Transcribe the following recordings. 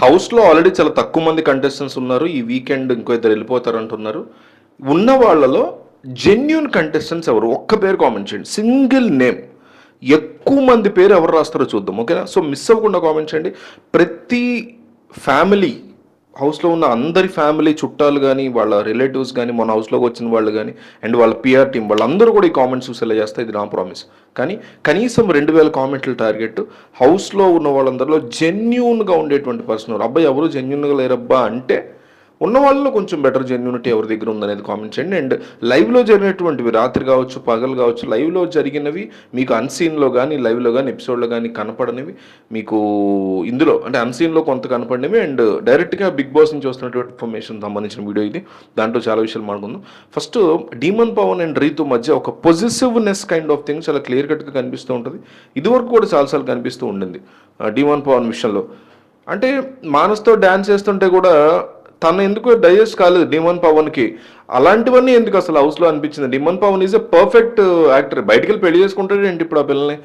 హౌస్లో ఆల్రెడీ చాలా తక్కువ మంది కంటెస్టెంట్స్ ఉన్నారు. ఈ వీకెండ్ ఇంకో ఇద్దరు వెళ్ళిపోతారు అంటున్నారు ఉన్న వాళ్ళలో జెన్యున్ కంటెస్టెంట్స్ ఎవరు? ఒక్క పేరు కామెంట్ చేయండి. సింగిల్ నేమ్ ఎక్కువ మంది పేరు ఎవరు రాస్తారో చూద్దాం ఓకేనా? సో మిస్ అవ్వకుండా కామెంట్ చేయండి. ప్రతి ఫ్యామిలీ హౌస్లో ఉన్న అందరి ఫ్యామిలీ చుట్టాలు కానీ వాళ్ళ రిలేటివ్స్ కానీ మన హౌస్లోకి వచ్చిన వాళ్ళు కానీ అండ్ వాళ్ళ పిఆర్ టీం వాళ్ళందరూ కూడా ఈ కామెంట్స్ చూసేలా చేస్తే ఇది నా ప్రామిస్. కానీ కనీసం రెండు వేల కామెంట్ల టార్గెట్ హౌస్లో ఉన్న వాళ్ళందరిలో జెన్యున్గా ఉండేటువంటి పర్సన్ అబ్బాయి ఎవరు జెన్యున్గా లేరబ్బా అంటే ఉన్న వాళ్ళలో కొంచెం బెటర్ జెన్యూనిటీ ఎవరి దగ్గర ఉందనేది కామెంట్ చేయండి. అండ్ లైవ్లో జరిగినటువంటివి రాత్రి కావచ్చు పగలు కావచ్చు లైవ్లో జరిగినవి మీకు అన్సీన్లో కానీ లైవ్లో కానీ ఎపిసోడ్లో కానీ కనపడనివి. మీకు ఇందులో అంటే అన్సీన్లో కొంత కనపడినవి. అండ్ డైరెక్ట్గా బిగ్ బాస్ నుంచి వస్తున్నటువంటి ఇన్ఫర్మేషన్ సంబంధించిన వీడియో ఇది. దాంట్లో చాలా విషయాలు మాట్లాడుకుందాం first Demon Pavan and Ritu మధ్య ఒక పొజిటివ్నెస్ కైండ్ ఆఫ్ థింగ్ చాలా క్లియర్ కట్గా కనిపిస్తూ ఉంటుంది. ఇదివరకు కూడా చాలాసార్లు కనిపిస్తూ ఉండింది డీమన్ పవన్ విషయంలో. అంటే మానస్తో డ్యాన్స్ చేస్తుంటే కూడా తను ఎందుకు డైజెస్ట్ కాలేదు డిమన్ పవన్కి? అలాంటివన్నీ ఎందుకు అసలు హౌస్లో అనిపించింది? Demon Pavan is a perfect actor. బయటికి వెళ్ళి పెళ్ళి చేసుకుంటాడు ఏంటి ఇప్పుడు ఆ పిల్లల్ని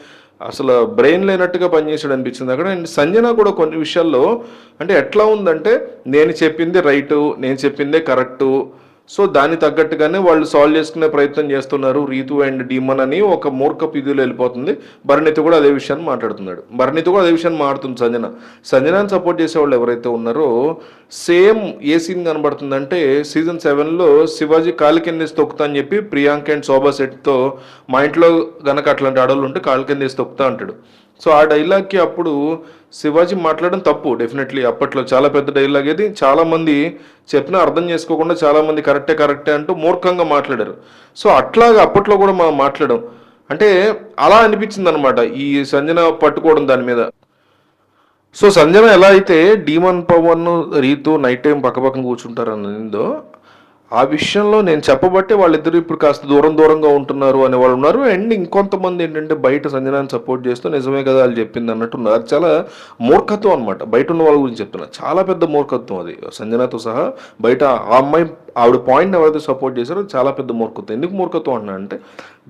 అసలు బ్రెయిన్ లేనట్టుగా పనిచేసాడు అనిపించింది అక్కడ. అండ్ సంజన కూడా కొన్ని విషయాల్లో అంటే ఎట్లా ఉందంటే నేను చెప్పింది రైటు నేను చెప్పిందే కరెక్టు సో దాన్ని తగ్గట్టుగానే వాళ్ళు సాల్వ్ చేసుకునే ప్రయత్నం చేస్తున్నారు. రీతు అండ్ డీమన్ అని ఒక మూర్ఖ ఇదిలో వెళ్ళిపోతుంది. భరణిత కూడా అదే విషయాన్ని మాట్లాడుతున్నాడు. భరణిత కూడా అదే విషయాన్ని మాట్లాడుతుంది సంజన. సంజనాని సపోర్ట్ చేసే వాళ్ళు ఎవరైతే ఉన్నారో సేమ్ ఏ సీన్ కనబడుతుందంటే సీజన్ సెవెన్లో శివాజీ కాలు కిందేసి తొక్కుతా అని చెప్పి ప్రియాంక అండ్ శోభా సెట్తో మా ఇంట్లో గనక అట్లాంటి అడవులు ఉంటే కాలు కిందేసి తొక్కుతా అంటాడు. సో ఆ డైలాగ్కి అప్పుడు శివాజీ మాట్లాడడం తప్పు డెఫినెట్లీ. అప్పట్లో చాలా పెద్ద డైలాగ్ ఇది చాలామంది చెప్పినా అర్థం చేసుకోకుండా చాలా మంది కరెక్టే కరెక్టే అంటూ మూర్ఖంగా మాట్లాడారు. సో అట్లాగా అప్పట్లో కూడా మనం మాట్లాడడం అంటే అలా అనిపించింది అనమాట ఈ సంజన పట్టుకోవడం దాని మీద. సో సంజన ఎలా అయితే Demon Pavan Ritu night time పక్కపక్కన కూర్చుంటారు అనిందో ఆ విషయంలో నేను చెప్పబట్టే వాళ్ళిద్దరు ఇప్పుడు కాస్త దూరం దూరంగా ఉంటున్నారు అనే వాళ్ళు ఉన్నారు. అండ్ ఇంకొంతమంది ఏంటంటే బయట సంజనాన్ని సపోర్ట్ చేస్తూ నిజమే కదా వాళ్ళు చెప్పింది అన్నట్టు ఉన్నారు. అది చాలా మూర్ఖత్వం అనమాట బయట ఉన్న వాళ్ళ గురించి చెప్తున్నా. చాలా పెద్ద మూర్ఖత్వం అది. సంజనాతో సహా బయట ఆ అమ్మాయి ఆవిడ పాయింట్ ఎవరైతే సపోర్ట్ చేశారో చాలా పెద్ద మూర్ఖత్వం. ఎందుకు మూర్ఖత్వం అన్నా అంటే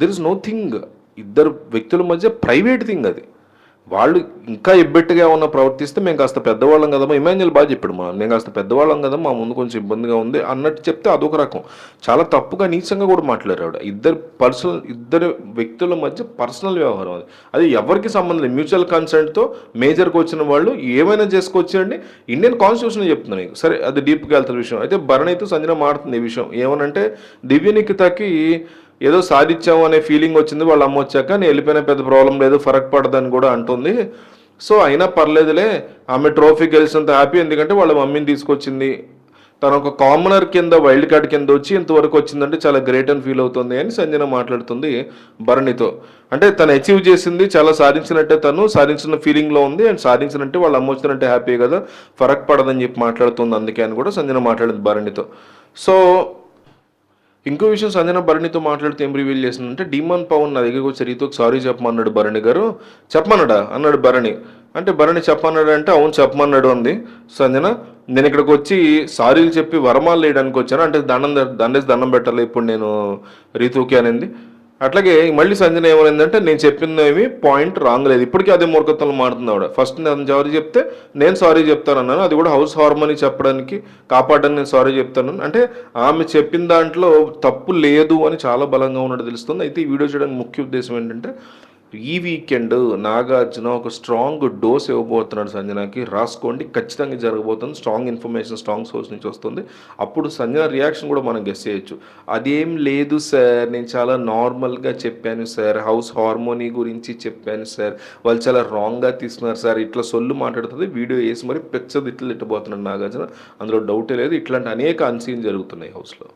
దెర్ ఇస్ నో థింగ్ ఇద్దరు వ్యక్తుల మధ్య ప్రైవేట్ థింగ్ అది. వాళ్ళు ఇంకా ఇబ్బెట్టుగా ఉన్న ప్రవర్తిస్తే మేము కాస్త పెద్దవాళ్ళం కదమ్మా. ఇమాన్యుల్ బాగా చెప్పాడు మా మేము కాస్త పెద్దవాళ్ళం కదా మా ముందు కొంచెం ఇబ్బందిగా ఉంది అన్నట్టు చెప్తే అదొక రకం. చాలా తప్పుగా నీచంగా కూడా మాట్లాడారు ఆవిడ. ఇద్దరు పర్సనల్ ఇద్దరు వ్యక్తుల మధ్య పర్సనల్ వ్యవహారం అది. అది ఎవరికి సంబంధం లేదు. మ్యూచువల్ కన్సెంట్తో మేజర్కి వచ్చిన వాళ్ళు ఏమైనా చేసుకోవచ్చండి. ఇండియన్ కాన్స్టిట్యూషన్ చెప్తున్నాను నీకు సరే అది డీప్గా వెళ్తున్న విషయం. అయితే భరణితో సంజన మాడుతుంది ఈ విషయం. ఏమనంటే దివ్యనికితకి ఏదో సాధించాము అనే ఫీలింగ్ వచ్చింది వాళ్ళ అమ్మ వచ్చాక నేను వెళ్ళిపోయిన పెద్ద ప్రాబ్లం లేదు ఫరక్ పడదని కూడా అంటుంది. సో అయినా పర్లేదులే ఆమె ట్రోఫీ గెలిచినంత హ్యాపీ ఎందుకంటే వాళ్ళ మమ్మీని తీసుకొచ్చింది. తను ఒక కామనర్ కింద వైల్డ్ కార్డ్ కింద వచ్చి ఇంతవరకు వచ్చిందంటే చాలా గ్రేట్ అని ఫీల్ అవుతుంది అని సంజన మాట్లాడుతుంది భరణితో. అంటే తను అచీవ్ చేసింది చాలా సాధించినట్టే తను సాధించిన ఫీలింగ్లో ఉంది అండ్ సాధించినట్టే వాళ్ళు అమ్మ వచ్చినట్టే హ్యాపీ కదా ఫరక్ పడదని చెప్పి మాట్లాడుతుంది అందుకే అని కూడా సంజన మాట్లాడింది భరణితో. సో ఇంకో విషయం సంజన భరణితో మాట్లాడుతూ ఏం రివీల్ చేసిందంటే డిమాన్ పవన్ నా దగ్గరికి వచ్చి రీతోకి సారీ చెప్పమన్నాడు భరణి గారు. చెప్పమన్నాడా? అన్నాడు భరణి. అంటే భరణి చెప్పమన్నాడు అంటే అవును చెప్పమన్నాడు అంది సంజన. నేను ఇక్కడికి వచ్చి సారీలు చెప్పి వరమాలు వేయడానికి వచ్చాను. అంటే దండం దండేసి దండం పెట్టాలి ఇప్పుడు నేను రీతూకి అనింది. అట్లాగే మళ్ళీ సంజన ఏమైందంటే నేను చెప్పిందేమి పాయింట్ రాంగ్ లేదు. ఇప్పటికీ అదే మూర్ఖత్వంలో మారుతుంది ఆవిడ. ఫస్ట్ నేను సారీ చెప్తే నేను సారీ చెప్తాను అన్నాను. అది కూడా హౌస్ హార్మోని చెప్పడానికి కాపాడడానికి నేను సారీ చెప్తాను అంటే ఆమె చెప్పిన దాంట్లో తప్పు లేదు అని చాలా బలంగా ఉన్నట్టు తెలుస్తుంది. అయితే ఈ వీడియో చేయడానికి ముఖ్య ఉద్దేశం ఏంటంటే ఈ వీకెండ్ నాగార్జున ఒక స్ట్రాంగ్ డోస్ ఇవ్వబోతున్నాడు సంజనాకి. రాసుకోండి. ఖచ్చితంగా జరగబోతుంది. స్ట్రాంగ్ ఇన్ఫర్మేషన్ స్ట్రాంగ్ సోర్స్ నుంచి వస్తుంది. అప్పుడు సంజన రియాక్షన్ కూడా మనం గెస్ చేయొచ్చు. అదేం లేదు సార్. నేను చాలా నార్మల్గా చెప్పాను సార్. హౌస్ హార్మోనీ గురించి చెప్పాను సార్. వాళ్ళు చాలా రాంగ్గా తీసుకున్నారు సార్. ఇట్లా సొల్లు మాట్లాడుతుంది. వీడియో వేసి మరి పెచ్చది ఇట్లా ఇట్టబోతున్నాడు నాగార్జున. అందులో డౌటే లేదు. ఇట్లాంటి అనేక అన్సీన్ జరుగుతున్నాయి హౌస్లో.